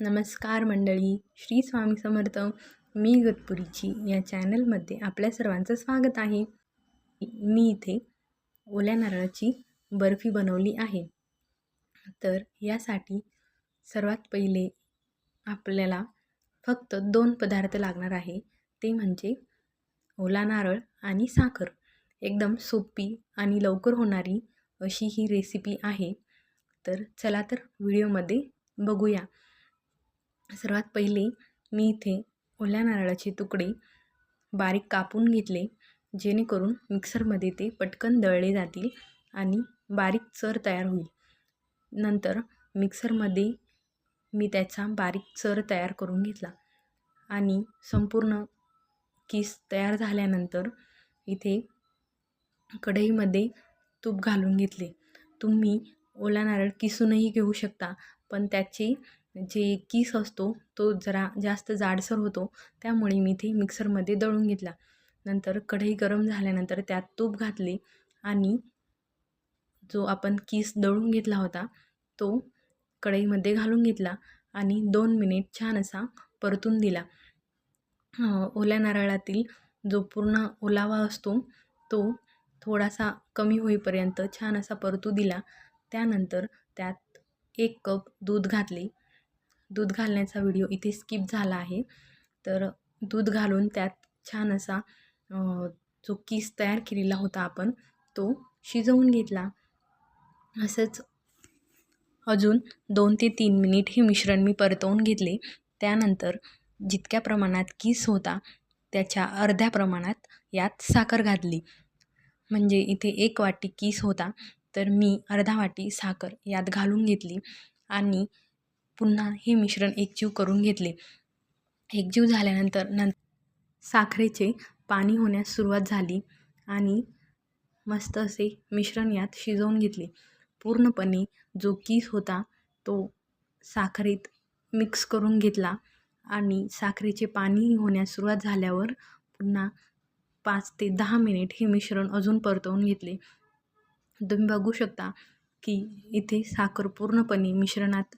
नमस्कार मंडळी श्री स्वामी समर्थ मी गतपुरीची या चॅनलमध्ये आपल्या सर्वांचं स्वागत आहे. मी इथे ओल्या नारळाची बर्फी बनवली आहे. तर यासाठी सर्वात पहिले आपल्याला फक्त दोन पदार्थ लागणार आहे. ते म्हणजे ओला नारळ आणि साखर. एकदम सोपी आणि लवकर होणारी अशी ही रेसिपी आहे. तर चला तर व्हिडिओमध्ये बघूया. सर्वात पहिले मी इथे ओल्या नारळाचे तुकडे बारीक कापून घेतले जेणेकरून मिक्सरमध्ये ते पटकन दळले जातील आणि बारीक चर तयार होईल. नंतर मिक्सरमध्ये मी त्याचा बारीक चर तयार करून घेतला आणि संपूर्ण किस तयार झाल्यानंतर इथे कढईमध्ये तूप घालून घेतले. तुम्ही ओला नारळ किसूनही घेऊ शकता पण त्याचे जे किस असतो तो जरा जास्त जाडसर होतो. त्यामुळे मी ते मिक्सरमध्ये दळून घेतला. नंतर कढई गरम झाल्यानंतर त्यात तूप घातले आणि जो आपण किस दळून घेतला होता तो कढईमध्ये घालून घेतला आणि दोन मिनिट छान असा परतून दिला. ओल्या नारळातील जो पूर्ण ओलावा असतो तो थोडासा कमी होईपर्यंत छान असा परतू दिला. त्यानंतर त्यात एक कप दूध घातले. दूध घालण्याचा व्हिडिओ इथे स्किप झाला आहे. तर दूध घालून त्यात छान असा जो किस तयार केलेला होता आपण तो शिजवून घेतला. असंच अजून दोन ते तीन मिनिट हे मिश्रण मी परतवून घेतले. त्यानंतर जितक्या प्रमाणात किस होता त्याच्या अर्ध्या प्रमाणात यात साखर घातली. म्हणजे इथे एक वाटी किस होता तर मी अर्धा वाटी साखर यात घालून घेतली. आणि पुन्हा हे मिश्रण एकजीव करून घेतले. एकजीव झाल्यानंतर नंतर साखरेचे पाणी होण्यास सुरुवात झाली आणि मस्त असे मिश्रण यात शिजवून घेतले. पूर्णपणे जो कीस होता तो साखरेत मिक्स करून घेतला आणि साखरेचे पाणी होण्यास सुरुवात झाल्यावर पुन्हा पाच ते दहा मिनिट हे मिश्रण अजून परतवून घेतले. तुम्ही बघू शकता की इथे साखर पूर्णपणे मिश्रणात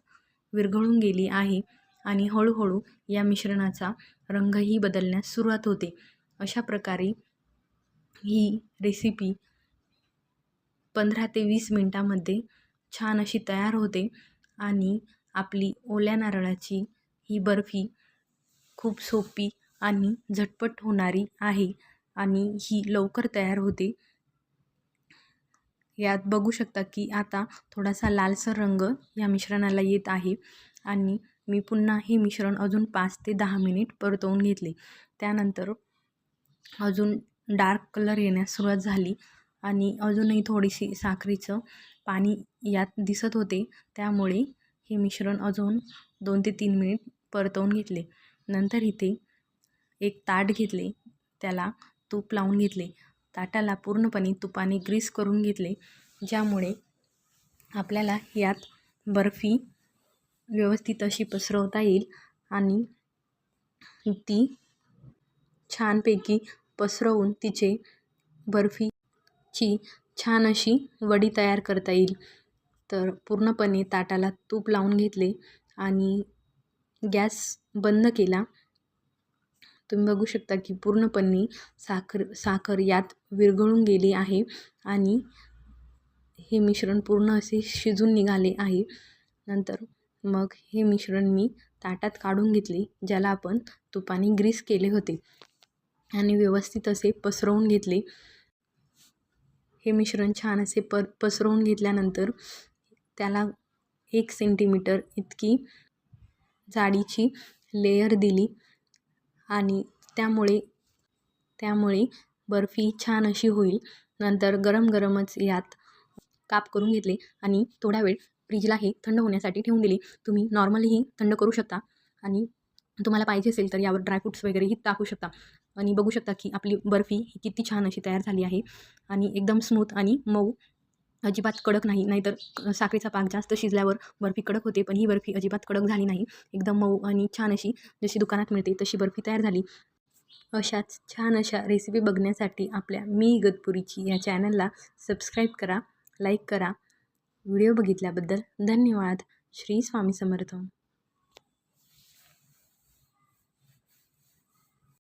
विरघळून गेली आहे आणि हळूहळू या मिश्रणाचा रंगही बदलण्यास सुरुवात होते. अशा प्रकारे ही रेसिपी पंधरा ते वीस मिनटामध्ये छान अशी तयार होते आणि आपली ओल्या नारळाची ही बर्फी खूप सोपी आणि झटपट होणारी आहे आणि ही लवकर तयार होते. यात बघू शकता की आता थोडासा लालसर रंग या मिश्रणाला येत आहे आणि मी पुन्हा हे मिश्रण अजून पाच ते दहा मिनिट परतवून घेतले. त्यानंतर अजून डार्क कलर येण्यास सुरुवात झाली आणि अजूनही थोडीशी साखरेचं पाणी यात दिसत होते. त्यामुळे हे मिश्रण अजून दोन ते तीन मिनिट परतवून घेतले. नंतर इथे एक ताट घेतले. त्याला तूप लावून घेतले. ताटाला पूर्णपणे तुपाने ग्रीस करून घेतले ज्यामुळे आपल्याला यात बर्फी व्यवस्थित अशी पसरवता येईल आणि ती छानपैकी पसरवून तिचे बर्फीची छान अशी वडी तयार करता येईल. तर पूर्णपणे ताटाला तूप लावून घेतले आणि गॅस बंद केला. तुम्ही बघू शकता की पूर्णपणे साखर साखर यात विरघळून गेली आहे आणि हे मिश्रण पूर्ण असे शिजून निघाले आहे. नंतर मग हे मिश्रण मी ताटात काढून घेतले ज्याला आपण तुपाने ग्रीस केले होते आणि व्यवस्थित असे पसरवून घेतले. हे मिश्रण छान असे प पसरवून घेतल्यानंतर त्याला एक सेंटीमीटर इतकी जाडीची लेयर दिली. आणि त्यामुळे त्यामुळे बर्फी छान अशी होईल. नंतर गरम गरमच यात काप करून घेतले आणि थोडा वेळ फ्रीजला हे थंड होण्यासाठी ठेवून दिले. तुम्ही नॉर्मलीही थंड करू शकता आणि तुम्हाला पाहिजे असेल तर यावर ड्रायफ्रूट्स वगैरेही टाकू शकता. आणि बघू शकता की आपली बर्फी ही किती छान अशी तयार झाली आहे आणि एकदम स्मूथ आणि मऊ अजिबात कडक नाही नाहीतर साखरेचा पाक जास्त शिजल्यावर बर्फी कडक होते पण ही बर्फी अजिबात कडक झाली नाही. एकदम मऊ आणि छान अशी जशी दुकानात मिळते तशी बर्फी तयार झाली. अशाच छान अशा रेसिपी बघण्यासाठी आपल्या मी गतपुरीची या चॅनलला सबस्क्राईब करा लाईक करा. व्हिडिओ बघितल्याबद्दल धन्यवाद. श्री स्वामी समर्थ.